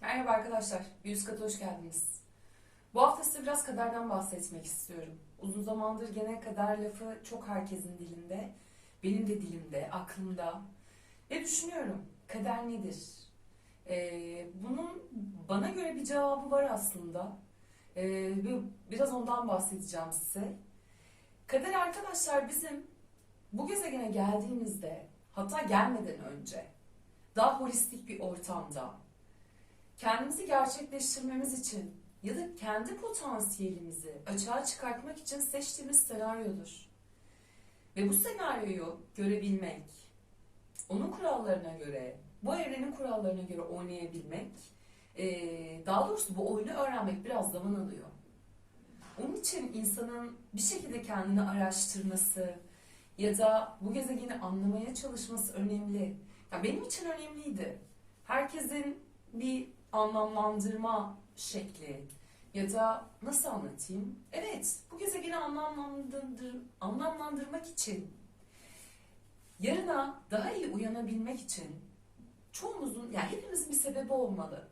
Merhaba arkadaşlar, üst kata hoş geldiniz. Bu hafta size biraz kaderden bahsetmek istiyorum. Uzun zamandır gene kader lafı çok herkesin dilinde. Benim de dilimde, aklımda. Ve düşünüyorum, kader nedir? Ee, bunun bana göre bir cevabı var aslında. Ee, biraz ondan bahsedeceğim size. Kader arkadaşlar bizim bu gezegene geldiğimizde, hatta gelmeden önce, daha holistik bir ortamda, kendimizi gerçekleştirmemiz için ya da kendi potansiyelimizi açığa çıkartmak için seçtiğimiz senaryodur. Ve bu senaryoyu görebilmek, onun kurallarına göre, bu evrenin kurallarına göre oynayabilmek, eee, daha doğrusu bu oyunu öğrenmek biraz zaman alıyor. Onun için insanın bir şekilde kendini araştırması ya da bu gezegeni anlamaya çalışması önemli. Ya benim için önemliydi. Herkesin bir anlamlandırma şekli ya da nasıl anlatayım? Evet, bu gezegeni anlamlandır, anlamlandırmak için yarına daha iyi uyanabilmek için çoğumuzun, yani hepimizin bir sebebi olmalı.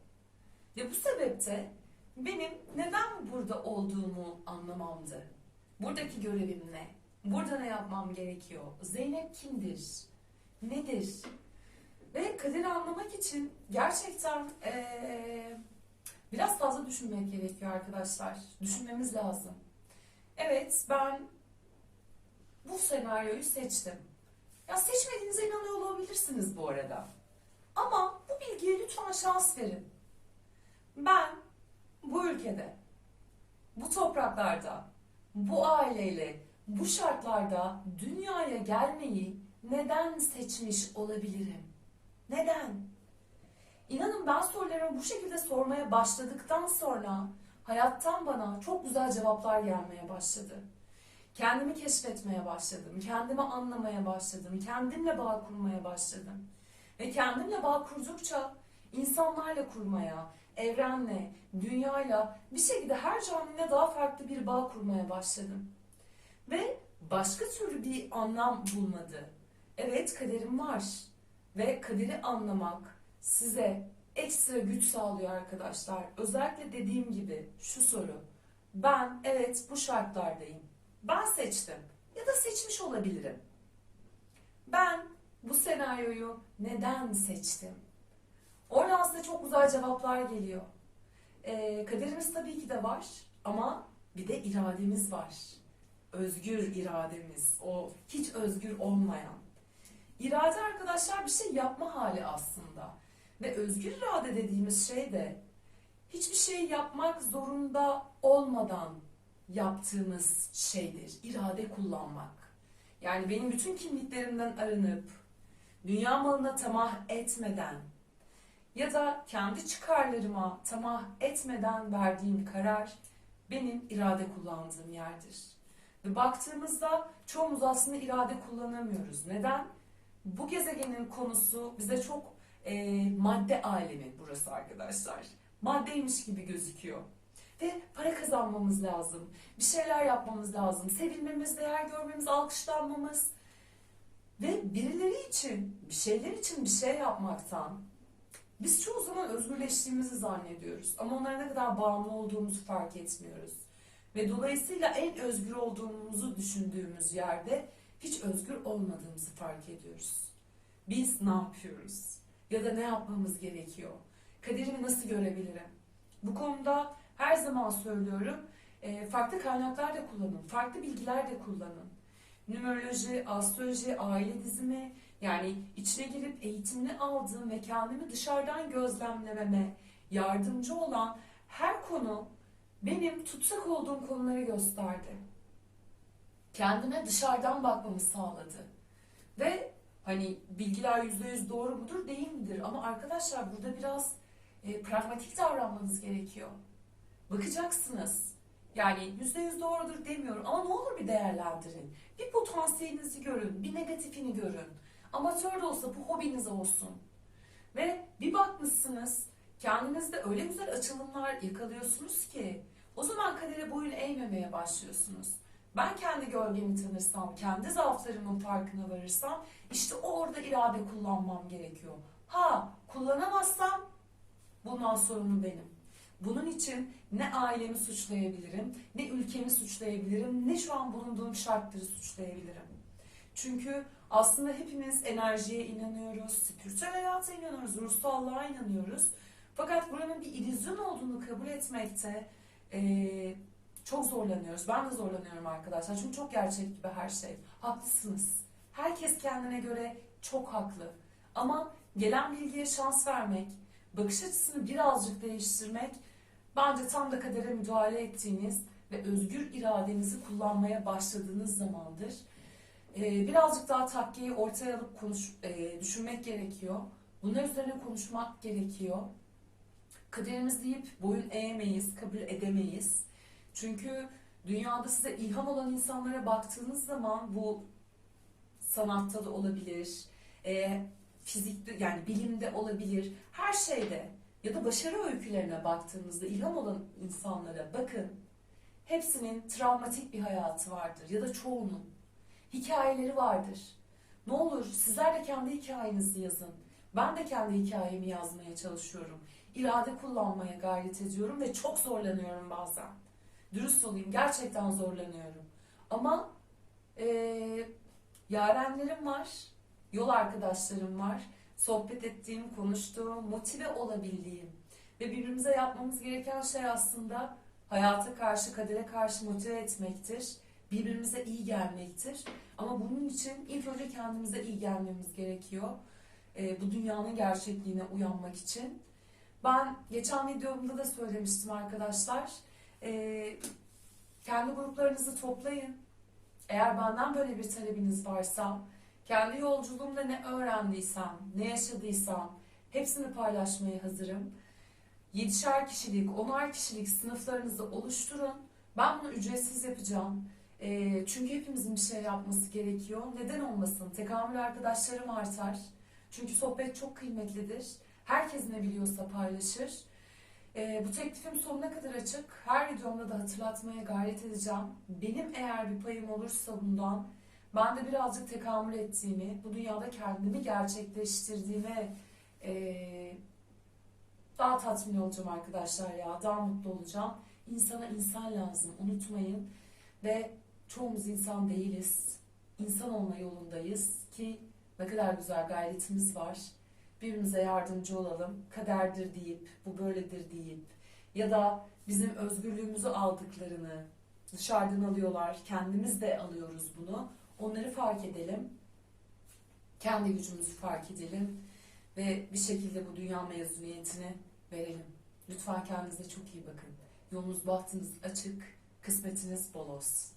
Ve bu sebepte benim neden burada olduğumu anlamamdı. Buradaki görevim ne? Burada ne yapmam gerekiyor? Zeynep kimdir? Nedir? Ve kaderi anlamak için gerçekten eee, biraz fazla düşünmek gerekiyor arkadaşlar. Düşünmemiz lazım. Evet ben bu senaryoyu seçtim. Ya seçmediğinize inanıyor olabilirsiniz bu arada. Ama bu bilgiye lütfen şans verin. Ben bu ülkede, bu topraklarda, bu aileyle, bu şartlarda dünyaya gelmeyi neden seçmiş olabilirim? Neden? İnanın ben sorularımı bu şekilde sormaya başladıktan sonra hayattan bana çok güzel cevaplar gelmeye başladı. Kendimi keşfetmeye başladım, kendimi anlamaya başladım, kendimle bağ kurmaya başladım. Ve kendimle bağ kurdukça insanlarla kurmaya, evrenle, dünyayla bir şekilde her canlıyla daha farklı bir bağ kurmaya başladım. Ve başka türlü bir anlam bulmadı. Evet kaderim var ve kaderi anlamak size ekstra güç sağlıyor arkadaşlar. Özellikle dediğim gibi şu soru. Ben evet bu şartlardayım. Ben seçtim ya da seçmiş olabilirim. Ben bu senaryoyu neden seçtim? Oradan size çok güzel cevaplar geliyor. Ee, kaderimiz tabii ki de var ama bir de irademiz var. Özgür irademiz, o hiç özgür olmayan. İrade arkadaşlar bir şey yapma hali aslında. Ve özgür irade dediğimiz şey de hiçbir şey yapmak zorunda olmadan yaptığımız şeydir. İrade kullanmak. Yani benim bütün kimliklerimden arınıp dünya malına tamah etmeden ya da kendi çıkarlarıma tamah etmeden verdiğim karar benim irade kullandığım yerdir. Ve baktığımızda çoğumuz aslında irade kullanamıyoruz. Neden? Bu gezegenin konusu bize çok e, madde alemi burası arkadaşlar. Maddeymiş gibi gözüküyor. Ve para kazanmamız lazım. Bir şeyler yapmamız lazım. Sevilmemiz, değer görmemiz, alkışlanmamız. Ve birileri için, bir şeyler için bir şey yapmaktan biz çoğu zaman özgürleştiğimizi zannediyoruz. Ama onlara ne kadar bağımlı olduğumuzu fark etmiyoruz. Ve dolayısıyla en özgür olduğumuzu düşündüğümüz yerde hiç özgür olmadığımızı fark ediyoruz. Biz ne yapıyoruz? Ya da ne yapmamız gerekiyor? Kaderimi nasıl görebilirim? Bu konuda her zaman söylüyorum, e, farklı kaynaklar da kullanın, farklı bilgiler de kullanın. Numeroloji, astroloji, aile dizimi, yani içine girip eğitimini aldığım ve kendimi dışarıdan gözlemlememe yardımcı olan her konu benim tutsak olduğum konuları gösterdi. Kendime dışarıdan bakmamı sağladı. Ve hani bilgiler yüzde yüz doğru mudur değil midir? Ama arkadaşlar burada biraz e, pragmatik davranmanız gerekiyor. Bakacaksınız. Yani yüzde yüz doğrudur demiyorum ama ne olur bir değerlendirin. Bir potansiyelinizi görün, bir negatifini görün. Amatör de olsa bu hobiniz olsun. Ve bir bakmışsınız kendinizde öyle güzel açılımlar yakalıyorsunuz ki o zaman kadere boyun eğmemeye başlıyorsunuz. Ben kendi gölgemi tanırsam, kendi zaaflarımın farkına varırsam işte orada irade kullanmam gerekiyor. Ha kullanamazsam bundan sorumlu benim. Bunun için ne ailemi suçlayabilirim, ne ülkemi suçlayabilirim, ne şu an bulunduğum şartları suçlayabilirim. Çünkü aslında hepimiz enerjiye inanıyoruz, spiritüel hayata inanıyoruz, ruhsallığa inanıyoruz. Fakat buranın bir illüzyon olduğunu kabul etmekte eee, çok zorlanıyoruz. Ben de zorlanıyorum arkadaşlar. Çünkü çok gerçek gibi her şey. Haklısınız. Herkes kendine göre çok haklı. Ama gelen bilgiye şans vermek, bakış açısını birazcık değiştirmek bence tam da kadere müdahale ettiğiniz ve özgür iradenizi kullanmaya başladığınız zamandır. Ee, birazcık daha takkiyi ortaya alıp konuş, e, düşünmek gerekiyor. Bunlar üzerine konuşmak gerekiyor. Kaderimiz deyip boyun eğemeyiz, kabul edemeyiz. Çünkü dünyada size ilham olan insanlara baktığınız zaman bu sanatta da olabilir, e, fizikte yani bilimde olabilir, her şeyde ya da başarı öykülerine baktığınızda ilham olan insanlara bakın. Hepsinin travmatik bir hayatı vardır ya da çoğunun. Hikayeleri vardır. Ne olur sizler de kendi hikayenizi yazın. Ben de kendi hikayemi yazmaya çalışıyorum. İrade kullanmaya gayret ediyorum ve çok zorlanıyorum bazen. Dürüst olayım gerçekten zorlanıyorum. Ama eee yarenlerim var, yol arkadaşlarım var. Sohbet ettiğim, konuştuğum, motive olabildiğim ve birbirimize yapmamız gereken şey aslında hayata karşı, kadere karşı motive etmektir. Birbirimize iyi gelmektir. Ama bunun için ilk önce kendimize iyi gelmemiz gerekiyor. Ee, bu dünyanın gerçekliğine uyanmak için. Ben geçen videomda da söylemiştim arkadaşlar. Ee, kendi gruplarınızı toplayın. Eğer benden böyle bir talebiniz varsa, kendi yolculuğumda ne öğrendiysem, ne yaşadıysam hepsini paylaşmaya hazırım. Yedişer kişilik, onar kişilik sınıflarınızı oluşturun. Ben bunu ücretsiz yapacağım. Ee, çünkü hepimizin bir şey yapması gerekiyor. Neden olmasın? Tekamül arkadaşlarım artar. Çünkü sohbet çok kıymetlidir. Herkes ne biliyorsa paylaşır. Ee, bu teklifim sonuna kadar açık. Her videomda da hatırlatmaya gayret edeceğim. Benim eğer bir payım olursa bundan ben de birazcık tekamül ettiğimi, bu dünyada kendimi gerçekleştirdiğime eee, daha tatmin olacağım arkadaşlar ya. Daha mutlu olacağım. İnsana insan lazım. Unutmayın. Ve çoğumuz insan değiliz. İnsan olma yolundayız ki ne kadar güzel gayretimiz var. Birbirimize yardımcı olalım. Kaderdir deyip, bu böyledir deyip ya da bizim özgürlüğümüzü aldıklarını dışarıdan alıyorlar. Kendimiz de alıyoruz bunu. Onları fark edelim. Kendi gücümüzü fark edelim. Ve bir şekilde bu dünya mezuniyetini verelim. Lütfen kendinize çok iyi bakın. Yolunuz bahtınız açık, kısmetiniz bol olsun.